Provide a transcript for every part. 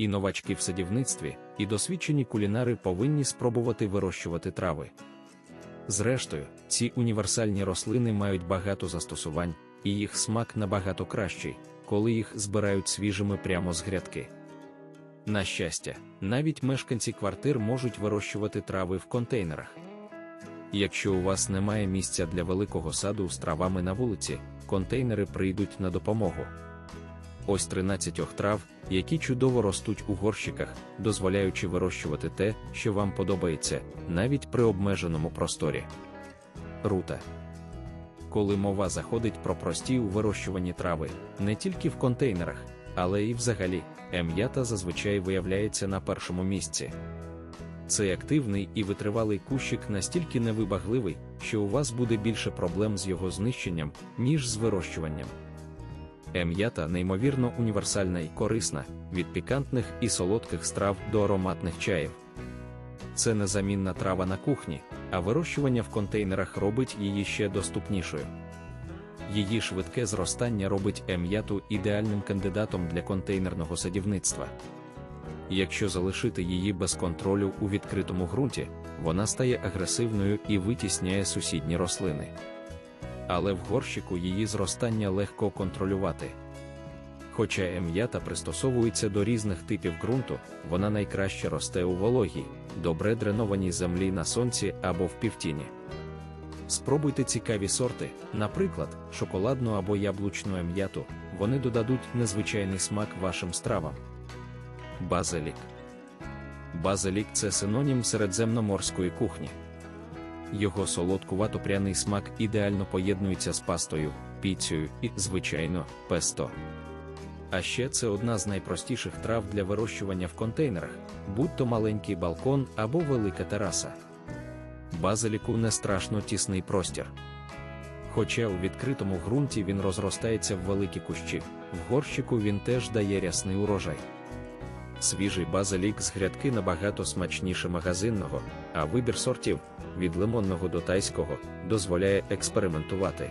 І новачки в садівництві, і досвідчені кулінари повинні спробувати вирощувати трави. Зрештою, ці універсальні рослини мають багато застосувань, і їх смак набагато кращий, коли їх збирають свіжими прямо з грядки. На щастя, навіть мешканці квартир можуть вирощувати трави в контейнерах. Якщо у вас немає місця для великого саду з травами на вулиці, контейнери прийдуть на допомогу. Ось 13 трав, які чудово ростуть у горщиках, дозволяючи вирощувати те, що вам подобається, навіть при обмеженому просторі. Рута. Коли мова заходить про прості у вирощуванні трави, не тільки в контейнерах, але і взагалі, ем'ята зазвичай виявляється на першому місці. Цей активний і витривалий кущик настільки невибагливий, що у вас буде більше проблем з його знищенням, ніж з вирощуванням. Ем'ята неймовірно універсальна і корисна, від пікантних і солодких страв до ароматних чаїв. Це незамінна трава на кухні, а вирощування в контейнерах робить її ще доступнішою. Її швидке зростання робить ем'яту ідеальним кандидатом для контейнерного садівництва. Якщо залишити її без контролю у відкритому ґрунті, вона стає агресивною і витісняє сусідні рослини. Але в горщику її зростання легко контролювати. Хоча ем'ята пристосовується до різних типів ґрунту, вона найкраще росте у вологій, добре дренованій землі на сонці або в півтіні. Спробуйте цікаві сорти, наприклад, шоколадну або яблучну ем'яту, вони додадуть незвичайний смак вашим стравам. Базилік. Базилік це синонім середземноморської кухні. Його солодкувато-пряний смак ідеально поєднується з пастою, піцею і, звичайно, песто. А ще це одна з найпростіших трав для вирощування в контейнерах, будь то маленький балкон або велика тераса. Базиліку не страшно тісний простір. Хоча у відкритому ґрунті він розростається в великі кущі, в горщику він теж дає рясний урожай. Свіжий базилік з грядки набагато смачніше магазинного, а вибір сортів від лимонного до тайського дозволяє експериментувати.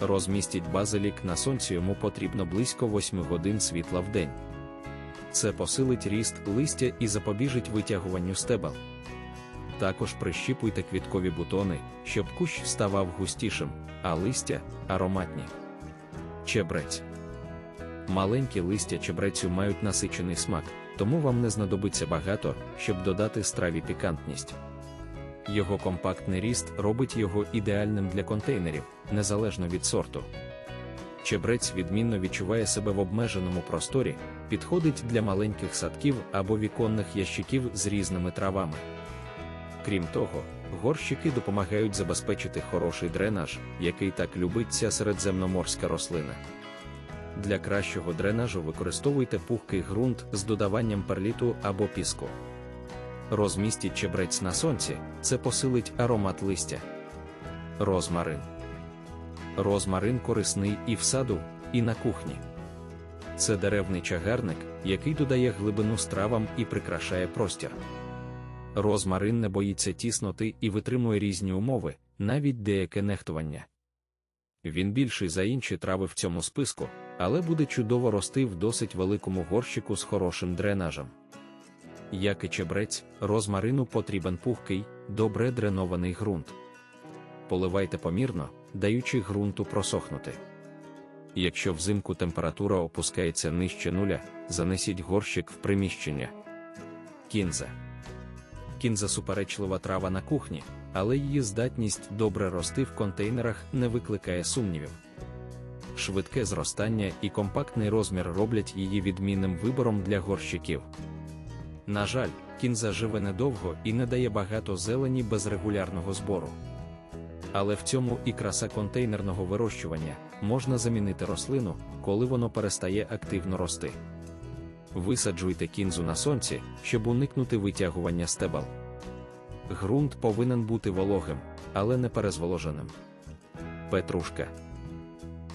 Розмістіть базилік на сонці йому потрібно близько 8 годин світла в день. Це посилить ріст листя і запобіжить витягуванню стебел. Також прищіпуйте квіткові бутони, щоб кущ ставав густішим, а листя ароматні. Чебрець. Маленькі листя чебрецю мають насичений смак, тому вам не знадобиться багато, щоб додати страві пікантність. Його компактний ріст робить його ідеальним для контейнерів, незалежно від сорту. Чебрець відмінно відчуває себе в обмеженому просторі, підходить для маленьких садків або віконних ящиків з різними травами. Крім того, горщики допомагають забезпечити хороший дренаж, який так любить ця середземноморська рослина. Для кращого дренажу використовуйте пухкий ґрунт з додаванням перліту або піску. Розмістіть чебрець на сонці, це посилить аромат листя. Розмарин. Розмарин корисний і в саду, і на кухні. Це деревний чагарник, який додає глибину стравам і прикрашає простір. Розмарин не боїться тісноти і витримує різні умови, навіть деяке нехтування. Він більший за інші трави в цьому списку, але буде чудово рости в досить великому горщику з хорошим дренажем. Як і чебрець, розмарину потрібен пухкий, добре дренований ґрунт. Поливайте помірно, даючи ґрунту просохнути. Якщо взимку температура опускається нижче нуля, занесіть горщик в приміщення. Кінза. Кінза суперечлива трава на кухні, але її здатність добре рости в контейнерах не викликає сумнівів. Швидке зростання і компактний розмір роблять її відмінним вибором для горщиків. На жаль, кінза живе недовго і не дає багато зелені без регулярного збору. Але в цьому і краса контейнерного вирощування можна замінити рослину, коли воно перестає активно рости. Висаджуйте кінзу на сонці, щоб уникнути витягування стебел. Грунт повинен бути вологим, але не перезволоженим. Петрушка.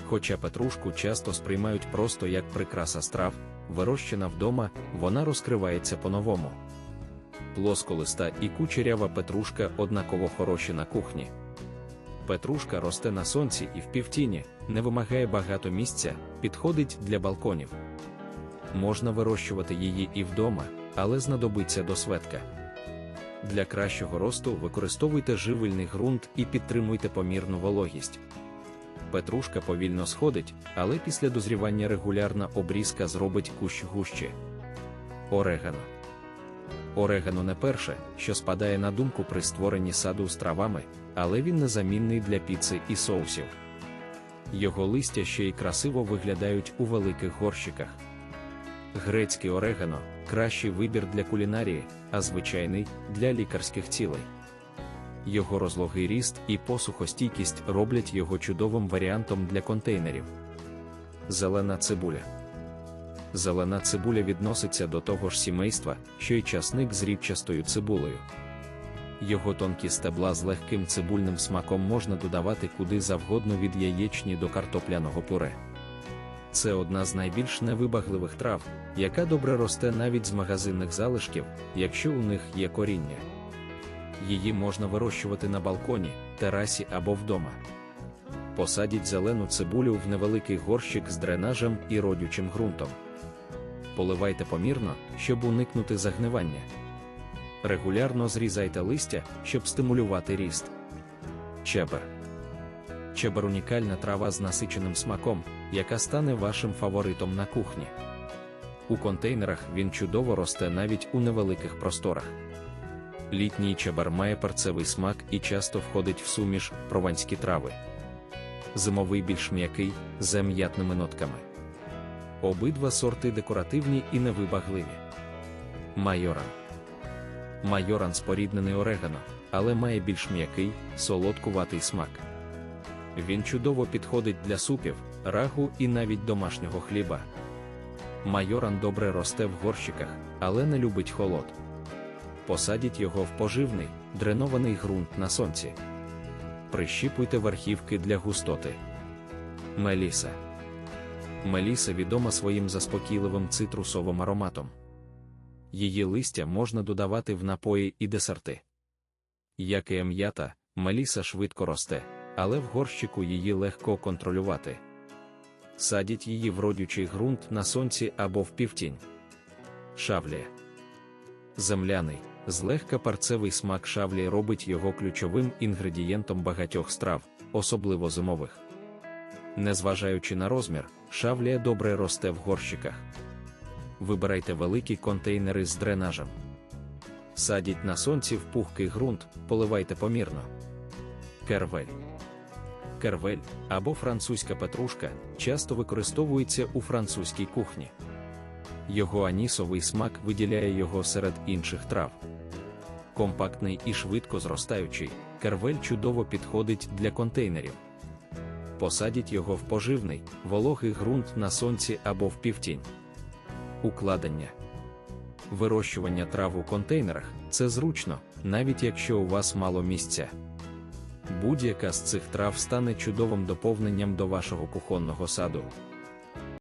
Хоча петрушку часто сприймають просто як прикраса страв, вирощена вдома, вона розкривається по-новому. Плосколиста і кучерява петрушка однаково хороші на кухні. Петрушка росте на сонці і в півтіні, не вимагає багато місця, підходить для балконів. можна вирощувати її і вдома, але знадобиться досветка. Для кращого росту використовуйте живильний ґрунт і підтримуйте помірну вологість. Петрушка повільно сходить, але після дозрівання регулярна обрізка зробить кущ гуще. Орегано. Орегано не перше, що спадає на думку при створенні саду з травами, але він незамінний для піци і соусів. Його листя ще й красиво виглядають у великих горщиках. Грецький орегано кращий вибір для кулінарії, а звичайний для лікарських цілей. Його розлогий ріст і посухостійкість роблять його чудовим варіантом для контейнерів. Зелена цибуля. Зелена цибуля відноситься до того ж сімейства, що й часник з рібчастою цибулею. Його тонкі стебла з легким цибульним смаком можна додавати куди завгодно від яєчні до картопляного пюре. Це одна з найбільш невибагливих трав, яка добре росте навіть з магазинних залишків, якщо у них є коріння. Її можна вирощувати на балконі, терасі або вдома. Посадіть зелену цибулю в невеликий горщик з дренажем і родючим ґрунтом. Поливайте помірно, щоб уникнути загнивання. Регулярно зрізайте листя, щоб стимулювати ріст. Чебер. Чебер унікальна трава з насиченим смаком, яка стане вашим фаворитом на кухні. У контейнерах він чудово росте навіть у невеликих просторах. Літній чебер має перцевий смак і часто входить в суміш прованські трави. Зимовий більш м'який, з м'ятними нотками. Обидва сорти декоративні і невибагливі. Майоран. Майоран споріднений орегано, але має більш м'який, солодкуватий смак. Він чудово підходить для супів, рагу і навіть домашнього хліба. Майоран добре росте в горщиках, але не любить холод. Посадіть його в поживний, дренований ґрунт на сонці. Прищіпуйте верхівки для густоти. Меліса. Меліса відома своїм заспокійливим цитрусовим ароматом. Її листя можна додавати в напої і десерти. Як і м'ята, меліса швидко росте, але в горщику її легко контролювати. Садіть її в родючий ґрунт на сонці або в півтінь. Шавлія. Земляний, злегка парцевий смак шавлі робить його ключовим інгредієнтом багатьох страв, особливо зимових. Незважаючи на розмір, шавлія добре росте в горщиках. Вибирайте великі контейнери з дренажем. Садіть на сонці в пухкий ґрунт, поливайте помірно. Кервель. Кервель або французька петрушка часто використовується у французькій кухні. Його анісовий смак виділяє його серед інших трав. Компактний і швидко зростаючий, кервель чудово підходить для контейнерів. Посадіть його в поживний, вологий ґрунт на сонці або в півтінь. Укладення. Вирощування трав у контейнерах це зручно, навіть якщо у вас мало місця. Будь-яка з цих трав стане чудовим доповненням до вашого кухонного саду.